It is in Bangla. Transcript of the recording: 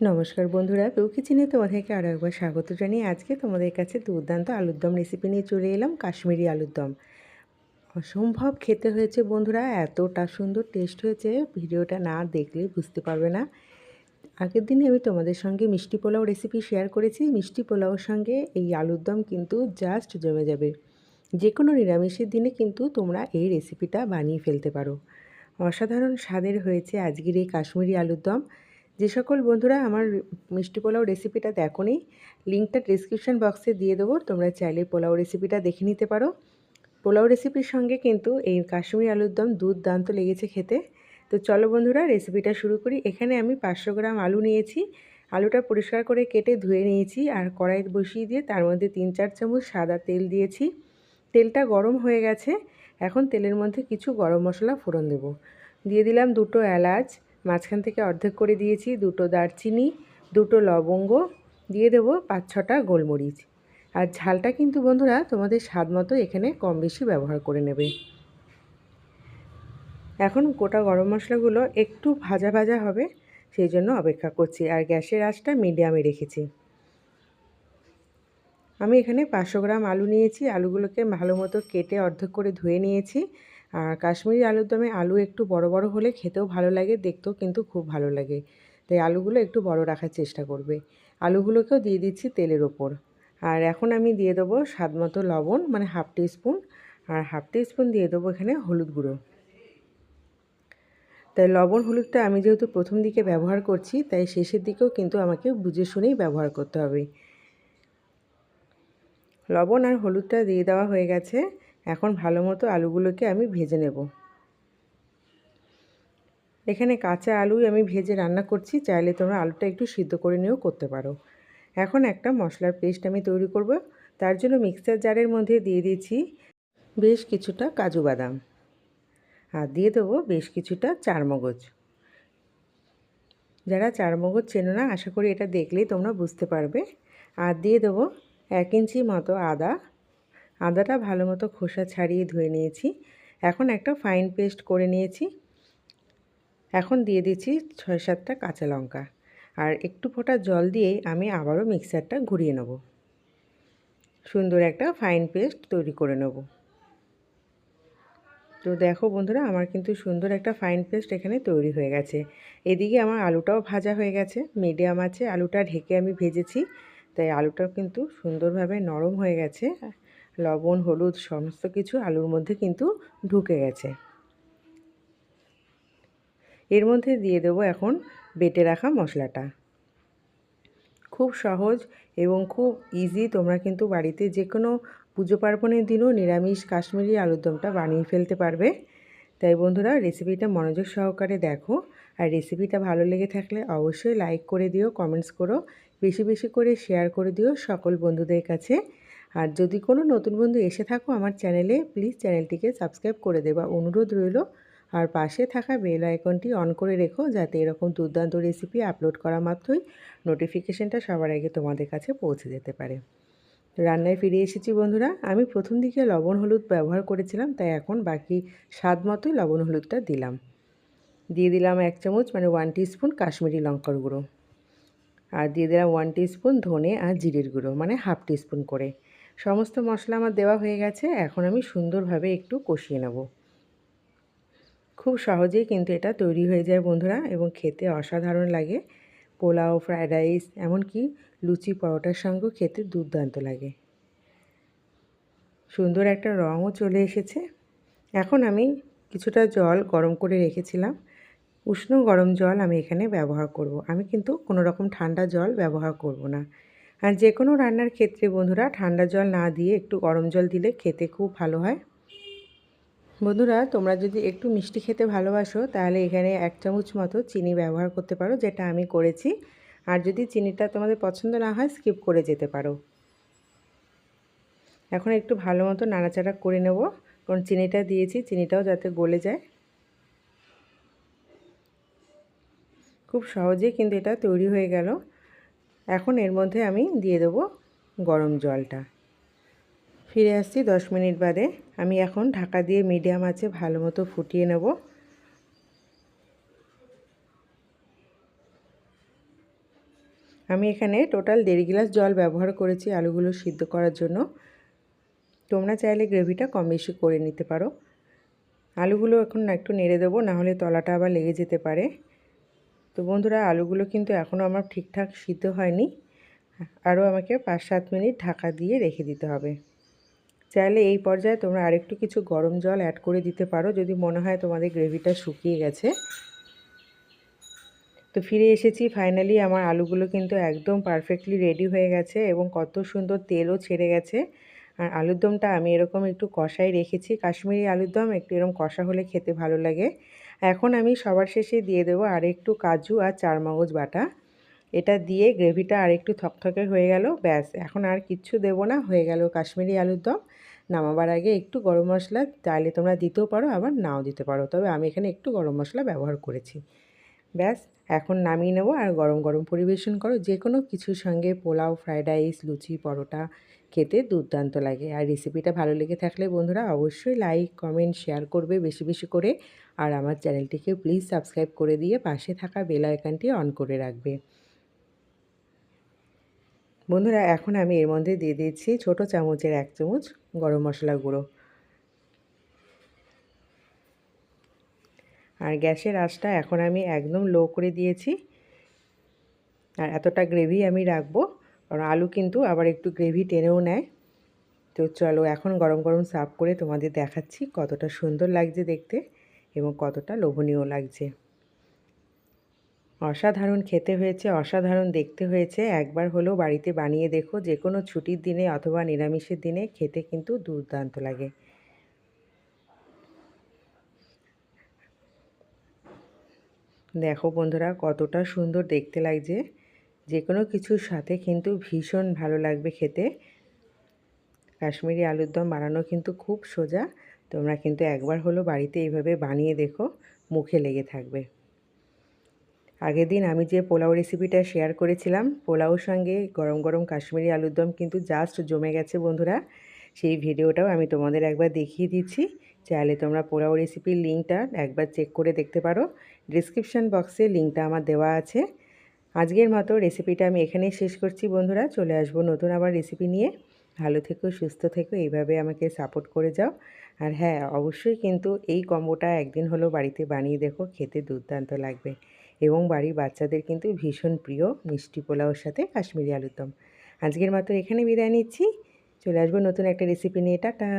নমস্কার বন্ধুরা কেউ কিচেনে তোমাদেরকে আরও একবার স্বাগত জানিয়ে আজকে তোমাদের কাছে দুর্দান্ত আলুর দম রেসিপি নিয়ে চলে এলাম, কাশ্মীরি আলুর দম। অসম্ভব খেতে হয়েছে বন্ধুরা, এতটা সুন্দর টেস্ট হয়েছে, ভিডিওটা না দেখলে বুঝতে পারবে না। আগের দিনে আমি তোমাদের সঙ্গে মিষ্টি পোলাও রেসিপি শেয়ার করেছি, মিষ্টি পোলাওর সঙ্গে এই আলুর দম কিন্তু জাস্ট জমে যাবে। যে কোনো নিরামিষের দিনে কিন্তু তোমরা এই রেসিপিটা বানিয়ে ফেলতে পারো। অসাধারণ স্বাদের হয়েছে আজকের এই কাশ্মীরি আলুর দম। যে সকল বন্ধুরা আমার মিষ্টি পোলাও রেসিপিটা দেখো নি লিঙ্কটা ডিসক্রিপশান বক্সে দিয়ে দেবো। তোমরা চাইলে পোলাও রেসিপিটা দেখে নিতে পারো। পোলাও রেসিপির সঙ্গে কিন্তু এই কাশ্মীরি আলুর দম দুর্দান্ত লেগেছে খেতে। তো চলো বন্ধুরা রেসিপিটা শুরু করি। এখানে আমি পাঁচশো গ্রাম আলু নিয়েছি। আলুটা পরিষ্কার করে কেটে ধুয়ে নিয়েছি আর কড়াই বসিয়ে দিয়ে তার মধ্যে তিন চার চামচ সাদা তেল দিয়েছি। তেলটা গরম হয়ে গেছে। এখন তেলের মধ্যে কিছু গরম মশলা ফোড়ন দেব। দিয়ে দিলাম দুটো এলাচ মাঝখান থেকে অর্ধেক করে দিয়েছি দুটো দারচিনি, দুটো লবঙ্গ, দিয়ে দেবো পাঁচ ছটা গোলমরিচ। আর ঝালটা কিন্তু বন্ধুরা তোমাদের স্বাদ মতো এখানে কম বেশি ব্যবহার করে নেবে। এখন গোটা গরম মশলাগুলো একটু ভাজা ভাজা হবে, সেই জন্য অপেক্ষা করছি। আর গ্যাসের আঁচটা মিডিয়ামে রেখেছি। আমি এখানে পাঁচশো গ্রাম আলু নিয়েছি। আলুগুলোকে ভালো মতো কেটে অর্ধেক করে ধুয়ে নিয়েছি। আর কাশ্মীরি আলুর দমে আলু একটু বড় বড় হলে খেতেও ভালো লাগে, দেখতেও কিন্তু খুব ভালো লাগে। তাই আলুগুলো একটু বড় রাখার চেষ্টা করবে। আলুগুলোকেও দিয়ে দিচ্ছি তেলের ওপর। আর এখন আমি দিয়ে দেবো স্বাদ মতো লবণ মানে হাফ টি স্পুন আর হাফ টি স্পুন দিয়ে দেবো এখানে হলুদ গুঁড়ো। তাই লবণ, হলুদটা আমি যেহেতু প্রথম দিকে ব্যবহার করছি, তাই শেষের দিকেও কিন্তু আমাকে বুঝে শুনেই ব্যবহার করতে হবে। লবণ আর হলুদটা দিয়ে দেওয়া হয়ে গেছে। এখন ভালো মতো আলুগুলোকে আমি ভেজে নেব। এখানে কাঁচা আলুই আমি ভেজে রান্না করছি, চাইলে তোমরা আলুটা একটু সিদ্ধ করে নিয়েও করতে পারো। এখন একটা মশলার পেস্ট আমি তৈরি করব, তার জন্য মিক্সার জারের মধ্যে দিয়ে দিয়েছি বেশ কিছুটা কাজু বাদাম। আর দিয়ে দেবো বেশ কিছুটা চারমগজ। যারা চারমগজ চেনো না, আশা করি এটা দেখলেই তোমরা বুঝতে পারবে। আর দিয়ে দেবো এক ইঞ্চি মতো আদা আদাটা ভালো মতো খোসা ছাড়িয়ে ধুয়ে নিয়েছি। এখন একটা ফাইন পেস্ট করে নিয়েছি। এখন দিয়ে দিচ্ছি ছয় সাতটা কাঁচা লঙ্কা। আর একটু ফোটা জল দিয়েই আমি আবারও মিক্সারটা ঘুরিয়ে নেব। সুন্দর একটা ফাইন পেস্ট তৈরি করে নেব। তো দেখো বন্ধুরা, আমার কিন্তু সুন্দর একটা ফাইন পেস্ট এখানে তৈরি হয়ে গেছে। এদিকে আমার আলুটাও ভাজা হয়ে গেছে। মিডিয়াম আছে, আলুটা ঢেকে আমি ভেজেছি। তাই আলুটাও কিন্তু সুন্দরভাবে নরম হয়ে গেছে। লবণ, হলুদ সমস্ত কিছু আলুর মধ্যে কিন্তু ঢুকে গেছে। এর মধ্যে দিয়ে দেবো এখন বেটে রাখা মশলাটা। খুব সহজ এবং খুব ইজি তোমরা কিন্তু বাড়িতে যে কোনো পুজো পার্বণের দিনও নিরামিষ কাশ্মীরি আলুর দমটা বানিয়ে ফেলতে পারবে। তাই বন্ধুরা রেসিপিটা মনোযোগ সহকারে দেখো আর রেসিপিটা ভালো লেগে থাকলে অবশ্যই লাইক করে দিও কমেন্টস করো, বেশি বেশি করে শেয়ার করে দিও সকল বন্ধুদের কাছে। আর যদি কোনো নতুন বন্ধু এসে থাকো আমার চ্যানেলে, প্লিজ চ্যানেলটিকে সাবস্ক্রাইব করে দেবা। অনুরোধ রইল, আর পাশে থাকা বেল আইকনটি অন করে রেখো যাতে এরকম দুর্দান্ত রেসিপি আপলোড করা মাত্রই নোটিফিকেশানটা সবার আগে তোমাদের কাছে পৌঁছে যেতে পারে। রান্নায় ফিরে এসেছি বন্ধুরা। আমি প্রথম দিকে লবণ হলুদ ব্যবহার করেছিলাম, তাই এখন বাকি স্বাদ মতোই লবণ হলুদটা দিলাম। দিয়ে দিলাম এক চামচ মানে ওয়ান স্পুন কাশ্মীরি লঙ্কার গুঁড়ো। আর দিয়ে দিলাম ওয়ান স্পুন ধনে আর জিরের গুঁড়ো মানে হাফ স্পুন করে। সমস্ত মশলা আমার দেওয়া হয়ে গেছে, এখন আমি সুন্দরভাবে একটু কষিয়ে নেব। খুব সহজেই কিন্তু এটা তৈরি হয়ে যায় বন্ধুরা এবং খেতে অসাধারণ লাগে। পোলাও ফ্রায়েড রাইস, এমনকি লুচি পরোটার সঙ্গেও খেতে দুর্দান্ত লাগে। সুন্দর একটা রঙও চলে এসেছে। এখন আমি কিছুটা জল গরম করে রেখেছিলাম। উষ্ণ গরম জল আমি এখানে ব্যবহার করব। আমি কিন্তু কোনো রকম ঠান্ডা জল ব্যবহার করব না। আর যে কোনো রান্নার ক্ষেত্রে বন্ধুরা ঠান্ডা জল না দিয়ে একটু গরম জল দিলে খেতে খুব ভালো হয়। বন্ধুরা, তোমরা যদি একটু মিষ্টি খেতে ভালোবাসো, তাহলে এখানে এক চামচ মতো চিনি ব্যবহার করতে পারো, যেটা আমি করেছি। আর যদি চিনিটা তোমাদের পছন্দ না হয়, স্কিপ করে যেতে পারো। এখন একটু ভালো মতো নাড়াচাড়া করে নেব, কারণ চিনিটা দিয়েছি, চিনিটাও যাতে গলে যায়। খুব সহজেই কিন্তু এটা তৈরি হয়ে গেল। এখন এর মধ্যে আমি দিয়ে দেবো গরম জলটা। ফিরে আসছি দশ মিনিট বাদে। আমি এখন ঢাকা দিয়ে মিডিয়াম আছে ভালো মতো ফুটিয়ে নেব। আমি এখানে টোটাল দেড় গ্লাস জল ব্যবহার করেছি আলুগুলো সিদ্ধ করার জন্য। তোমরা চাইলে গ্রেভিটা কম বেশি করে নিতে পারো। আলুগুলো এখন একটু নেড়ে দেবো নাহলে তলাটা আবার লেগে যেতে পারে। তো বন্ধুরা, আলুগুলো কিন্তু এখনও আমার ঠিকঠাক সিদ্ধ হয়নি। আরও আমাকে পাঁচ সাত মিনিট ঢাকা দিয়ে রেখে দিতে হবে। চাইলে এই পর্যায়ে তোমরা আরেকটু কিছু গরম জল অ্যাড করে দিতে পারো, যদি মনে হয় তোমাদের গ্রেভিটা শুকিয়ে গেছে। তো ফিরে এসেছি ফাইনালি আমার আলুগুলো কিন্তু একদম পারফেক্টলি রেডি হয়ে গেছে এবং কত সুন্দর তেলও ছেড়ে গেছে। আর আলুর দমটা আমি এরকম একটু কষাই রেখেছি। কাশ্মীরি আলুর দম একটু এরকম কষা হলে খেতে ভালো লাগে। এখন আমি সবার শেষে দিয়ে দেবো আর একটু কাজু আর চারমগজ বাটা। এটা দিয়ে গ্রেভিটা আর একটু থকথকে হয়ে গেল, ব্যাস। এখন আর কিচ্ছু দেবো না, হয়ে গেল কাশ্মীরি আলুর দম। নামাবার আগে একটু গরম মশলা, চাইলে তোমরা দিতেও পারো, আবার নাও দিতে পারো। তবে আমি এখানে একটু গরম মশলা ব্যবহার করেছি। ব্যাস, এখন নামিয়ে নেব আর গরম গরম পরিবেশন করো। যে কোনো কিছুর সঙ্গে পোলাও ফ্রায়েড রাইস, লুচি, পরোটা খেতে দুর্দান্ত লাগে। আর রেসিপিটা ভালো লেগে থাকলে বন্ধুরা অবশ্যই লাইক কমেন্ট শেয়ার করবে বেশি বেশি করে। আর আমার চ্যানেলটিকে প্লিজ সাবস্ক্রাইব করে দিয়ে পাশে থাকা বেল আইকনটি অন করে রাখবে। বন্ধুরা, এখন আমি এর মধ্যে দিয়ে দিচ্ছি ছোট চামচের এক চামচ গরম মশলা গুঁড়ো। আর গ্যাসের আঁচটা এখন আমি একদম লো করে দিয়েছি। আর এতটা গ্রেভি আমি রাখব। কারণ আলু কিন্তু আবার একটু গ্রেভি টেনেও নেয়। তো চলো এখন গরম গরম সার্ভ করে তোমাদের দেখাচ্ছি কতটা সুন্দর লাগছে দেখতে এবং কতটা লোভনীয় লাগছে। অসাধারণ খেতে হয়েছে, অসাধারণ দেখতে হয়েছে। একবার হলেও বাড়িতে বানিয়ে দেখো, যে কোনো ছুটির দিনে অথবা নিরামিষের দিনে খেতে কিন্তু দুর্দান্ত লাগে। দেখো বন্ধুরা কতটা সুন্দর দেখতে লাগছে। যে কোনো কিছুর সাথে কিন্তু ভীষণ ভালো লাগবে খেতে। কাশ্মীরি আলুর দম বানানো কিন্তু খুব সোজা। তোমরা কিন্তু একবার হলো বাড়িতে এইভাবে বানিয়ে দেখো, মুখে লেগে থাকবে। আগের দিন আমি যে পোলাও রেসিপিটা শেয়ার করেছিলাম, পোলাওর সঙ্গে গরম গরম কাশ্মীরি আলুর দম কিন্তু জাস্ট জমে গেছে বন্ধুরা। সেই ভিডিওটাও আমি তোমাদের একবার দেখিয়ে দিচ্ছি। চাইলে তোমরা পোলাও রেসিপির লিঙ্কটা একবার চেক করে দেখতে পারো। ডিসক্রিপশান বক্সে লিঙ্কটা আমার দেওয়া আছে। আজকের মতো রেসিপিটা আমি এখানেই শেষ করছি বন্ধুরা। চলে আসব নতুন আবার রেসিপি নিয়ে। ভালো থেকো, সুস্থ থেকো, এইভাবে আমাকে সাপোর্ট করে যাও। আর হ্যাঁ অবশ্যই কিন্তু এই কম্বোটা একদিন হলো বাড়িতে বানিয়ে দেখো, খেতে দুর্দান্ত লাগবে। এবং বাড়ির বাচ্চাদের কিন্তু ভীষণ প্রিয় মিষ্টি পোলাওর সাথে কাশ্মীরি আলুর দম আজকের মতো এখানে বিদায় নিচ্ছি। চলে আসব নতুন একটা রেসিপি নিয়ে। টাটা!